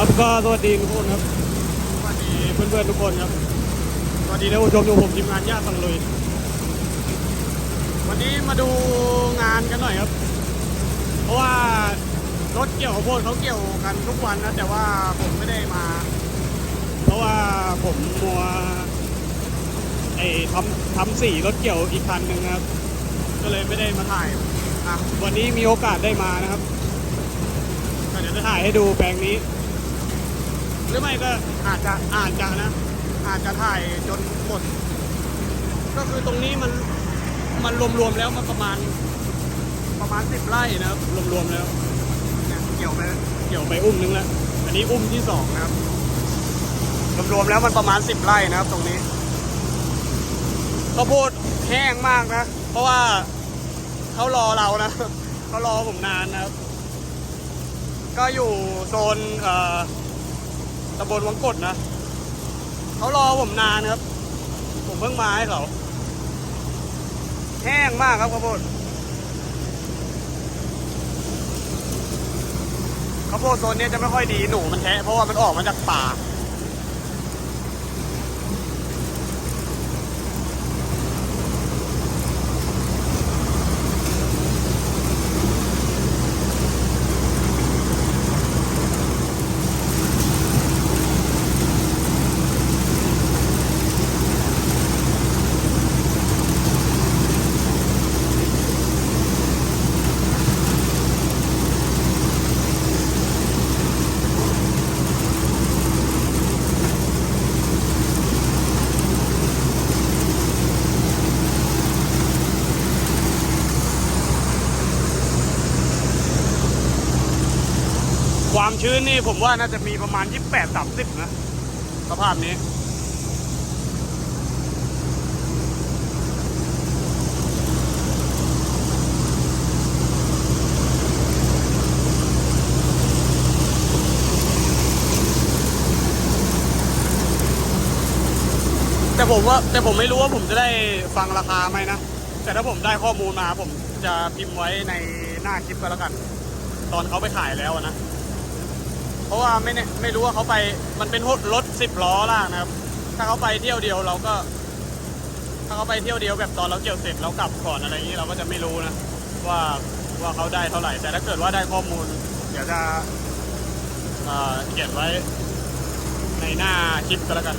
ครับก็สวัสดีทุกคนครับ สวัสดีเพื่อนๆทุกคนครับ สวัสดีท่านผู้ชมดูผมทีมงานญาติสังเลยวันนี้มาดูงานกันหน่อยครับ เพราะว่ารถเกี่ยวข้าวโพดเขาเกี่ยวกันทุกวันนะแต่ว่าผมไม่ได้มา เพราะว่าผมมัวไอ้ทำทำสีรถเกี่ยวอีกคันหนึ่งครับ ก็เลยไม่ได้มาถ่ายอะวันนี้มีโอกาสได้มานะครับก็เดี๋ยวจะถ่ายให้ดูแปลงนี้ หรือไม่ก็อาจจะอาจจะนะ อาจจะถ่ายจนหมด ก็คือตรงนี้มันมันรวมๆแล้วมันประมาณ ประมาณสิบไร่นะครับรวมๆแล้วเนี่ยเกี่ยวไปเกี่ยวไปอุ้มนึงแล้วอันนี้อุ้มที่สองนะครับรวมๆแล้วมันประมาณสิบไร่นะครับ ตรงนี้ข้าวโพดแห้งมากนะ เพราะว่าเขารอเรานะเขารอผมนานนะครับ ก็อยู่โซนเอ่อ ตำบลวังกดนะ เขารอผมนานครับ ผมเพิ่งมาให้เขาแห้งมากครับข้าวโพดข้าวโพดโซนนี้จะไม่ค่อยดีหนูมันแทะเพราะว่ามันออกมาจากป่า ความชื้นนี่ผมว่าน่าจะมีประมาณ 28 30 นะ สภาพนี้ แต่ผมว่าแต่ผมไม่รู้ว่าผมจะได้ฟังราคาไหมนะ แต่ถ้าผมได้ข้อมูลมาผมจะพิมพ์ไว้ในหน้าคลิปก็แล้วกัน ตอนเขาไปขายแล้วนะ เพราะว่าไม่เนี่ยไม่รู้ว่าเขาไปมันเป็นรถสิบล้อล่างนะครับ ถ้าเขาไปเที่ยวเดียวเราก็ ถ้าเขาไปเที่ยวเดียวแบบตอนเราเกี่ยวเสร็จเรากลับก่อนอะไรอย่างนี้เราก็จะไม่รู้นะว่าว่าเขาได้เท่าไหร่ แต่ถ้าเกิดว่าได้ข้อมูล เดี๋ยวจะเอ่อเขียนไว้ในหน้าคลิปก็แล้วกัน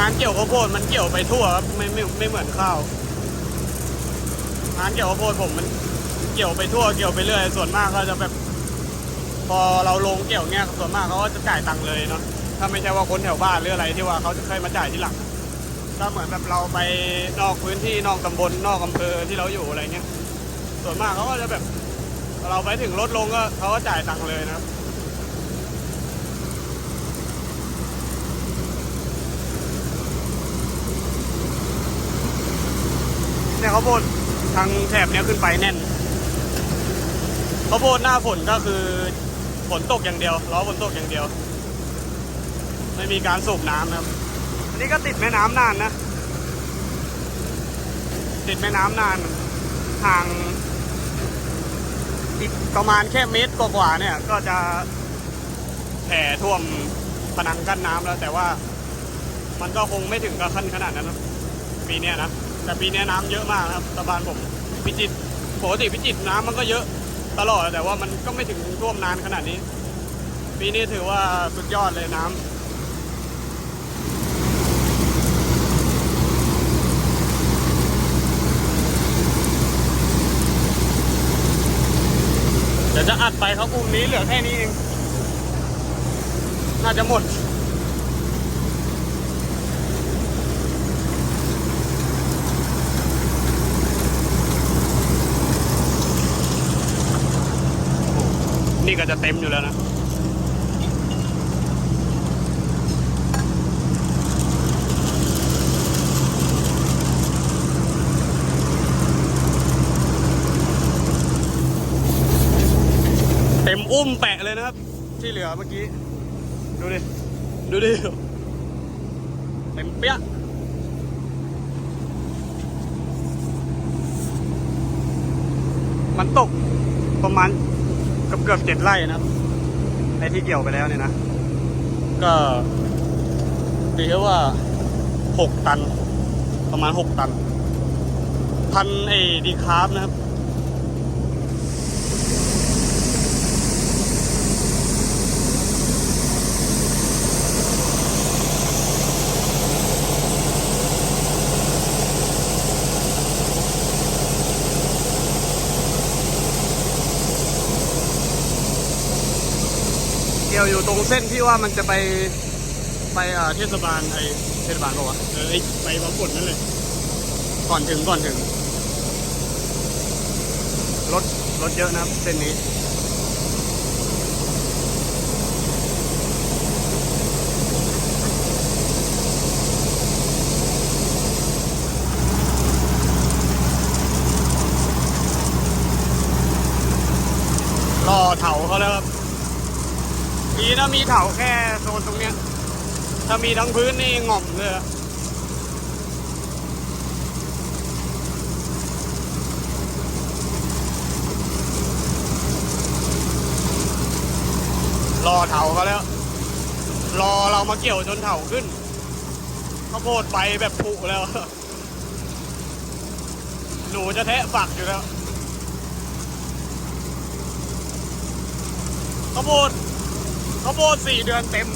งานเกี่ยวข้าวโพดมันเกี่ยวไปทั่วครับไม่ไม่ไม่เหมือนข้าว งานเกี่ยวข้าวโพดผมมันเกี่ยวไปทั่วเกี่ยวไปเรื่อย ส่วนมากก็จะแบบ พอเราลงเกี่ยวเงี้ยส่วนมากเขาก็จะจ่ายตังค์เลยเนาะถ้าไม่ใช่ว่าคนแถวบ้านหรืออะไรที่ว่าเขาจะเคยมาจ่ายที่หลังก็เหมือนแบบเราไปนอกพื้นที่นอกตำบลนอกอำเภอที่เราอยู่อะไรเงี้ย ส่วนมากเขาก็จะแบบ เราไปถึงรถลงก็เขาก็จ่ายตังค์เลยนะครับ เนี่ย ข้าวโพดทางแถบเนี้ยขึ้นไปแน่นข้าวโพดหน้าฝนก็คือฝนตกอย่างเดียวล้อฝนตกอย่างเดียว ไม่มีการสูบน้ำนะครับ อันนี้ก็ติดแม่น้ำนานนะ ติดแม่น้ำนานห่างอีกประมาณแค่เมตรกว่าๆเนี่ย ก็จะแผ่ท่วมผนังกั้นน้ำแล้วแต่ว่ามันก็คงไม่ถึงกับขั้นขนาดนั้นนะปีเนี้ยนะ แต่ปีนี้น้ำเยอะมากครับตะบานผมพิจิตรปกติพิจิตรน้ำมันก็เยอะตลอดแต่ว่ามันก็ไม่ถึงท่วมนานขนาดนี้ ปีนี้ถือว่าสุดยอดเลยน้ำเดี๋ยวจะอัดไปเขากลุ่มนี้เหลือแค่นี้เอง น่าจะหมด ก็จะเต็มอยู่แล้วนะเต็มอุ้มแปะเลยนะครับ ที่เหลือเมื่อกี้ ดูดิ ดูดิ เต็มเปี้ยมันตกประมาณ เกือบเกือบเจ็ดไร่นะครับไอที่เกี่ยวไปแล้วเนี่ยนะ ก็ตีแค่ว่าหกตัน ประมาณหกตัน พันไอ้ดีคาร์บนะครับ ยวอยู่ตรงเส้นที่ว่ามันจะไปไปเอ่อเทศบาลไอเทศบาลบอกว่าวะเออไอ้ไปบางกดนั่นเลย ก่อนถึงก่อนถึง รถรถเยอะนะครับเส้นนี้ รอเถาเขาแล้วครับ ดีนะมีเถาแค่โซนตรงเนี้ย ถ้ามีทั้งพื้นนี่ง่อมเลยรอเถาเขาแล้ว รอเรามาเกี่ยวจนเถาขึ้นข้าวโพดใบแบบผุแล้ว หนูจะแทะฝักอยู่แล้วข้าวโพด ข้าวโพดสี่เดือนเต็ม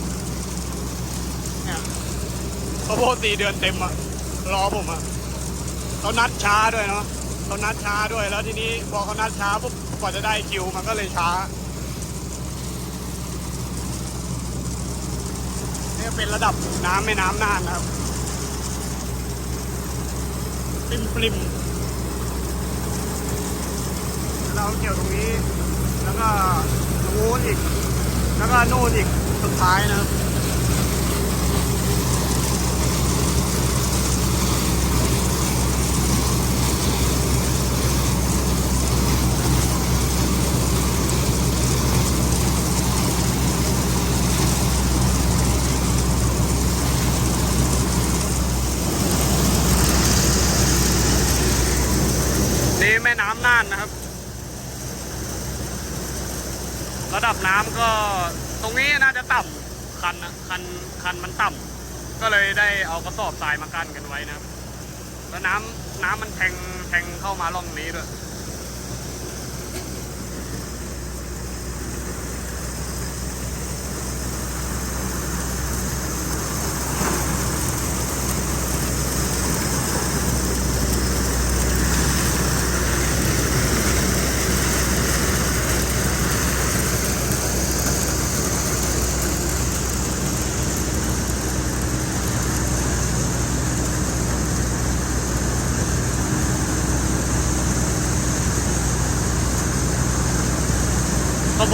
เนี่ยข้าวโพดสี่เดือนเต็มอะรอผมอะเขานัดช้าด้วยเนาะเขานัดช้าด้วยแล้วทีนี้พอเขานัดช้าปุ๊บกว่าจะได้คิวมันก็เลยช้านี่เป็นระดับน้ำแม่น้ำน่านนะครับปริมปริมเราเกี่ยวตรงนี้ แล้วก็ตรงนู้นอีก แล้วก็นู่นอีกสุดท้ายนะครับนี่แม่น้ำน่านนะครับ ระดับ น้ำก็ตรงนี้น่าจะต่ำคันนะคันคันมันต่ำก็เลยได้เอากระสอบทรายมากั้นกันไว้นะครับแล้วน้ำน้ำมันแทงแทงเข้ามาร่องนี้ด้วย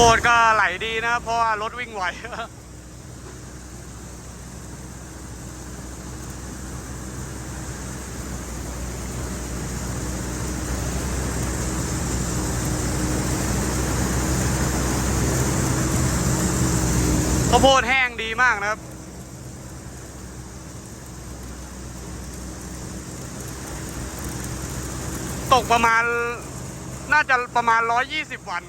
พดก็ไหลดีนะ เพราะว่ารถวิ่งไหวข้าวโพดแห้งดีมากนะครับ ตกประมาณน่าจะประมาณ 120 วัน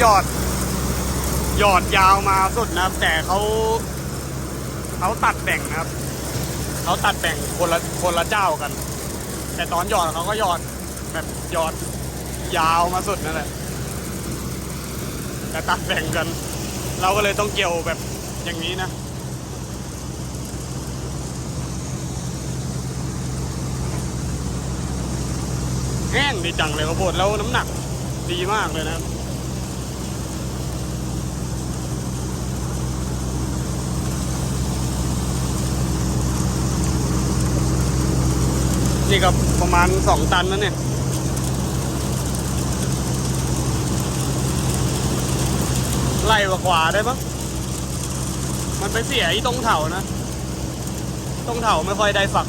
หยอด หยอดยาวมาสุดนะครับ แต่เขาเขาตัดแบ่งนะครับเขาตัดแบ่งคนละคนละเจ้ากัน แต่ตอนหยอดเขาก็หยอดแบบหยอดยาวมาสุดนั่นแหละแต่ตัดแบ่งกัน เราก็เลยต้องเกี่ยวแบบอย่างนี้นะแห้งดีจังเลยข้าวโพดแล้วน้ำหนักดีมากเลยนะครับ นี่ก็ประมาณสองตันนะเนี่ยไล่กว่าขวาได้ปะมันไปเสียอีตรงเถานะ ตรงเถาไม่ค่อยได้ฝัก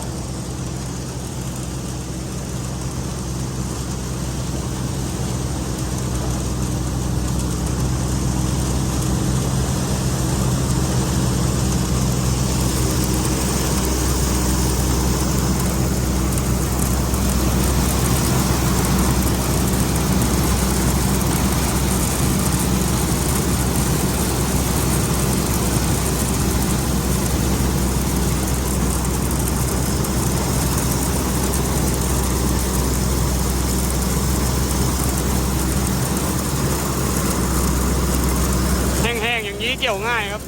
นี้เกี่ยวง่ายครับ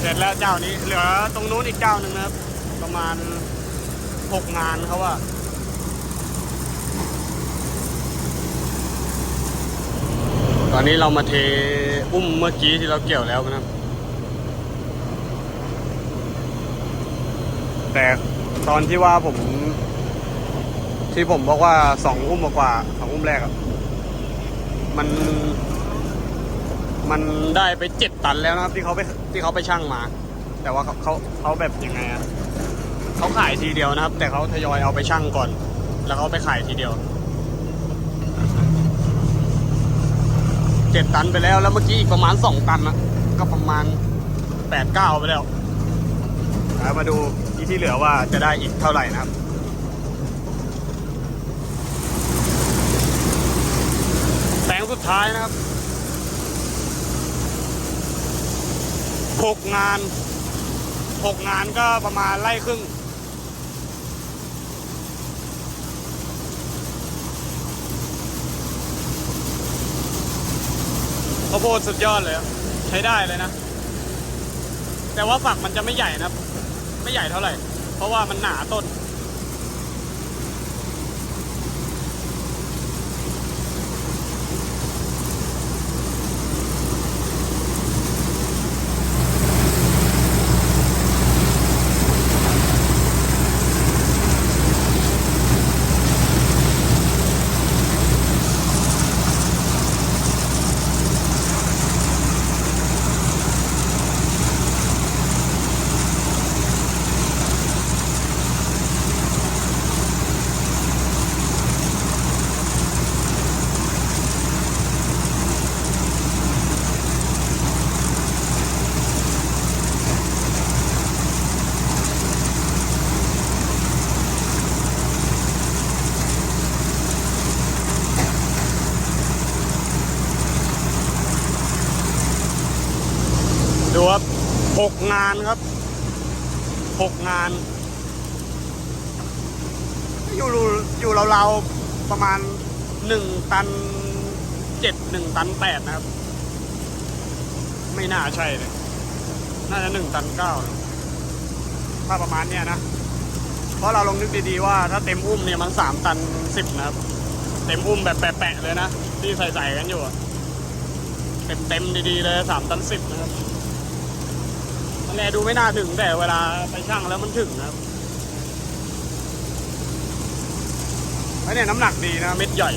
เสร็จแล้วเจ้านี้เหลือตรงนู้นอีกเจ้าหนึ่งนะครับ ประมาณหกงานเขาว่าตอนนี้เรามาเทอุ้มเมื่อกี้ที่เราเกี่ยวแล้วนะครับ แต่ตอนที่ว่าผม ที่ผมบอกว่าสองอุ้มกว่าสองอุ้มแรกอะมัน มันได้ไปเจ็ดตันแล้วนะครับ ที่เขาไปที่เขาไปช่างมา แต่ว่าเขาเขาเขาแบบยังไงอะเขาขายทีเดียวนะครับ แต่เขาทยอยเอาไปช่างก่อน แล้วเขาไปขายทีเดียวเจ็ดตันไปแล้วแล้วเมื่อกี้อีกประมาณสองตันนะก็ประมาณแปดเก้าไปแล้วมาดูอีที่เหลือว่าจะได้อีกเท่าไหร่นะครับ แสุดท้ายนะครับหกงานหกงานก็ประมาณไล่ครึ่ง ข้าวโพดสุดยอดเลยใช้ได้เลยนะ แต่ว่าฝักมันจะไม่ใหญ่นะไม่ใหญ่เท่าไหร่ เพราะว่ามันหนาต้น ดูครับ หกงานครับหกงาน อยู่อยู่เราๆประมาณหนึ่งตันเจ็ดหนึ่งตันแปดนะครับ ไม่น่าใช่เลยน่าจะหนึ่งตันเก้านะถ้าประมาณเนี้ยนะ เพราะเราลองนึกดีๆว่าถ้าเต็มอุ้มเนี่ยมันสามตันสิบนะครับ เต็มอุ้มแบบแปะๆเลยนะ ที่ใส่ๆกันอยู่ เต็มๆดีๆเลยสามตันสิบนะครับ แลดูไม่น่าถึงแต่เวลาไปช่างแล้วมันถึงนะครับไอ้เนี่ยน้ำหนักดีนะเม็ดใหญ่